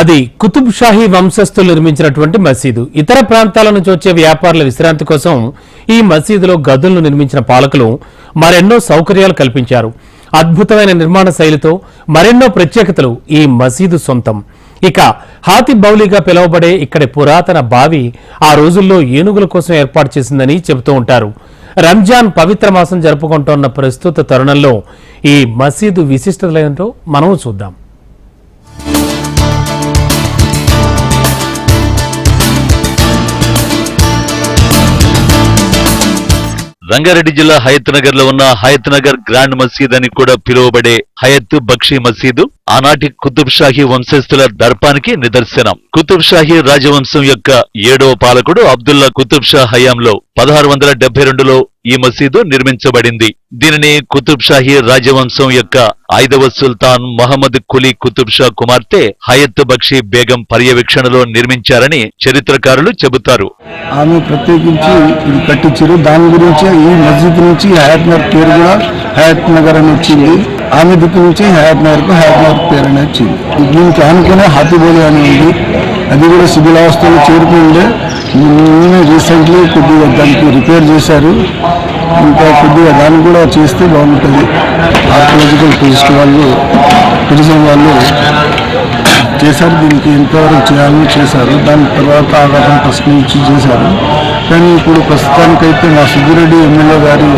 అది కుతుబ్ షాహీ వంశస్థులు నిర్మించినటువంటి మసీదు. ఇతర ప్రాంతాల నుంచి వచ్చే వ్యాపారుల విశ్రాంతి కోసం ఈ మసీదులో గదులను నిర్మించిన పాలకులు మరెన్నో సౌకర్యాలు కల్పించారు. అద్భుతమైన నిర్మాణ శైలితో మరెన్నో ప్రత్యేకతలు ఈ మసీదు సొంతం. ఇక హాతి బౌలిగా పిలువబడే ఇక్కడి పురాతన బావి ఆ రోజుల్లో ఏనుగుల కోసం ఏర్పాటు చేసిందని చెబుతూ ఉంటారు. రంజాన్ పవిత్ర మాసం జరుపుకుంటోన్న ప్రస్తుత తరుణంలో ఈ మసీదు విశిష్టతలేంటో మనం చూద్దాం. రంగారెడ్డి జిల్లా హయత్ నగర్లో ఉన్న హయత్ నగర్ గ్రాండ్ మసీద్ అని కూడా పిలువబడే హయత్ బక్షి మసీదు ఆనాటి కుతుబ్ షాహీ వంశస్థుల దర్పానికి నిదర్శనం. కుతుబ్ షాహీ రాజవంశం యొక్క ఏడవ పాలకుడు అబ్దుల్లా కుతుబ్ షా హయాంలో పదహారు వందల డెబ్బై రెండులో ఈ మసీదు నిర్మించబడింది. దీనిని కుతుబ్ షాహీ రాజవంశం యొక్క ఐదవ సుల్తాన్ మహమ్మద్ కులీ కుతుబ్ షా కుమార్తె హయత్ బక్షి బేగం పర్యవేక్షణలో నిర్మించారని చరిత్రకారులు చెబుతారు. ఆమె ప్రత్యేకించి ఇది కట్టించారు. దాని గురించి ఈ మస్జిద్ నుంచి హయత్ నగర్ పేరు కూడా హయత్ నగర్ అని వచ్చింది. ఆమె దిక్కు నుంచి హయాత్ నగర్కు హయాత్ నగర్ పేరు అని వచ్చింది. దీనికి ఆనుకునే హాతిబోలి అని ఉంది. అది కూడా శిథిలావస్థలో చేరుకుండే నిన్నే రీసెంట్లీ కొద్దిగా దానికి రిపేర్ చేశారు. ఇంకా కొద్దిగా దాన్ని కూడా చేస్తే బాగుంటుంది. ఆర్కియలాజికల్ టూరిస్ట్ వాళ్ళు టూరిజం వాళ్ళు చేశారు. దీనికి ఎంతవరకు చేయాలని చేశారు. దాని తర్వాత ఆగాటం ఫస్ట్ నుంచి చేశారు. కానీ ఇప్పుడు ప్రస్తుతానికైతే మా సుద్దిరెడ్డి ఎమ్మెల్యే గారు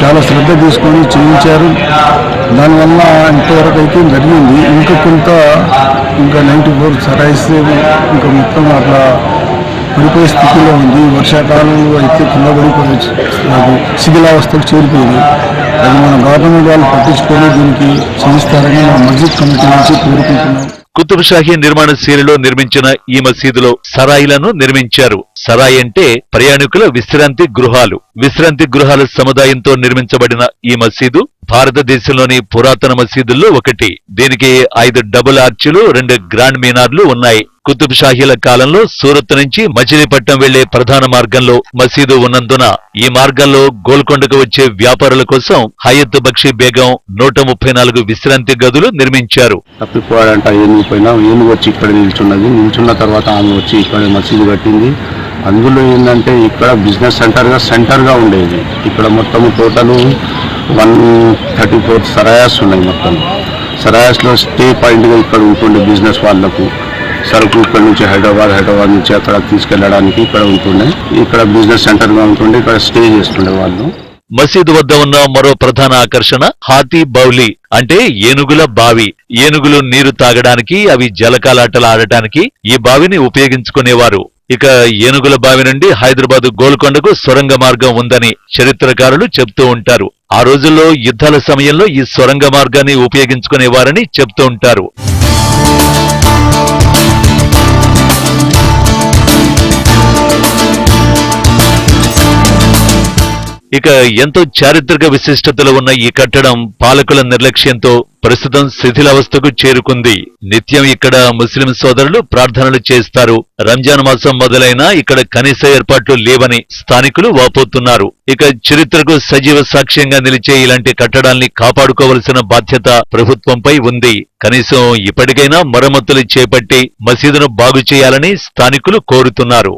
చాలా శ్రద్ధ తీసుకొని చేయించారు. దానివల్ల ఇంతవరకు అయితే జరిగింది. ఇంకా కొంత ఇంకా నైంటీ ఫోర్ సరైస్ ఇంకా మొత్తం అట్లా పడిపోయే స్థితిలో ఉంది. వర్షాకాలంలో అయితే కింద పడిపోయి శిథిలావస్థకు చేరిపోయింది అది మన గవర్నమెంట్ వాళ్ళు పట్టించుకొని దీనికి చేయిస్తారని మా మస్జిద్ కమిటీ నుంచి కోరుకుంటున్నాం. కుతుబ్ షాహీ నిర్మాణ శైలిలో నిర్మించిన ఈ మసీదులో సరాయిలను నిర్మించారు. సరాయి అంటే ప్రయాణికుల విశ్రాంతి గృహాలు. విశ్రాంతి గృహాల సముదాయంతో నిర్మించబడిన ఈ మసీదు భారతదేశంలోని పురాతన మసీదుల్లో ఒకటి. దీనికి ఐదు డబుల్ ఆర్చిలు రెండు గ్రాండ్ మీనార్లు ఉన్నాయి. కుతుబ్ షాహీల కాలంలో సూరత్ నుంచి మచిలీపట్నం వెళ్ళే ప్రధాన మార్గంలో మసీదు ఉన్నందున ఈ మార్గంలో గోల్కొండకు వచ్చే వ్యాపారుల కోసం హయత్ బక్షి బేగం నూట ముప్పై నాలుగు విశ్రాంతి గదులు నిర్మించారు. తప్పిపోయాడంట ఏనుగు పైన ఏనుగు వచ్చి ఇక్కడ నిల్చున్నది? నిల్చున్న తర్వాత ఆమె వచ్చి ఇక్కడ మసీదు కట్టింది. అందులో ఏంటంటే ఇక్కడ బిజినెస్ సెంటర్గా సెంటర్గా ఉండేది. ఇక్కడ మొత్తం టోటల్ వన్ థర్టీ ఫోర్ సరాయాస్ ఉన్నాయి మొత్తం సరాయాస్లో స్టే పాయింట్గా ఇక్కడ ఉంటుండే బిజినెస్ వాళ్ళకు. సరుకు ఇక్కడ నుంచి హైదరాబాద్ హైదరాబాద్ నుంచి అక్కడ తీసుకెళ్ళడానికి ఇక్కడ ఉంటుండే. ఇక్కడ బిజినెస్ సెంటర్గా ఉంటుండే ఇక్కడ స్టే చేస్తుండే వాళ్ళు. మసీదు వద్ద ఉన్న మరో ప్రధాన ఆకర్షణ హాతీ బౌలి అంటే ఏనుగుల బావి. ఏనుగులు నీరు తాగడానికి అవి జలకాలాటలు ఆడటానికి ఈ బావిని ఉపయోగించుకునేవారు. ఇక ఏనుగుల బావి నుండి హైదరాబాద్ గోల్కొండకు సొరంగ మార్గం ఉందని చరిత్రకారులు చెప్తూ ఉంటారు. ఆ రోజుల్లో యుద్ధాల సమయంలో ఈ సొరంగ మార్గాన్ని ఉపయోగించుకునేవారని చెప్తూ ఉంటారు. ఇక ఎంతో చారిత్రక విశిష్టతలో ఉన్న ఈ కట్టడం పాలకుల నిర్లక్ష్యంతో ప్రస్తుతం శిథిలావస్థకు చేరుకుంది. నిత్యం ఇక్కడ ముస్లిం సోదరులు ప్రార్థనలు చేస్తారు. రంజాన్ మాసం మొదలైనా ఇక్కడ కనీస ఏర్పాట్లు లేవని స్థానికులు వాపోతున్నారు. ఇక చరిత్రకు సజీవ సాక్ష్యంగా నిలిచే ఇలాంటి కట్టడాల్ని కాపాడుకోవలసిన బాధ్యత ప్రభుత్వంపై ఉంది. కనీసం ఇప్పటికైనా మరమ్మతులు చేపట్టి మసీదును బాగు చేయాలని స్థానికులు కోరుతున్నారు.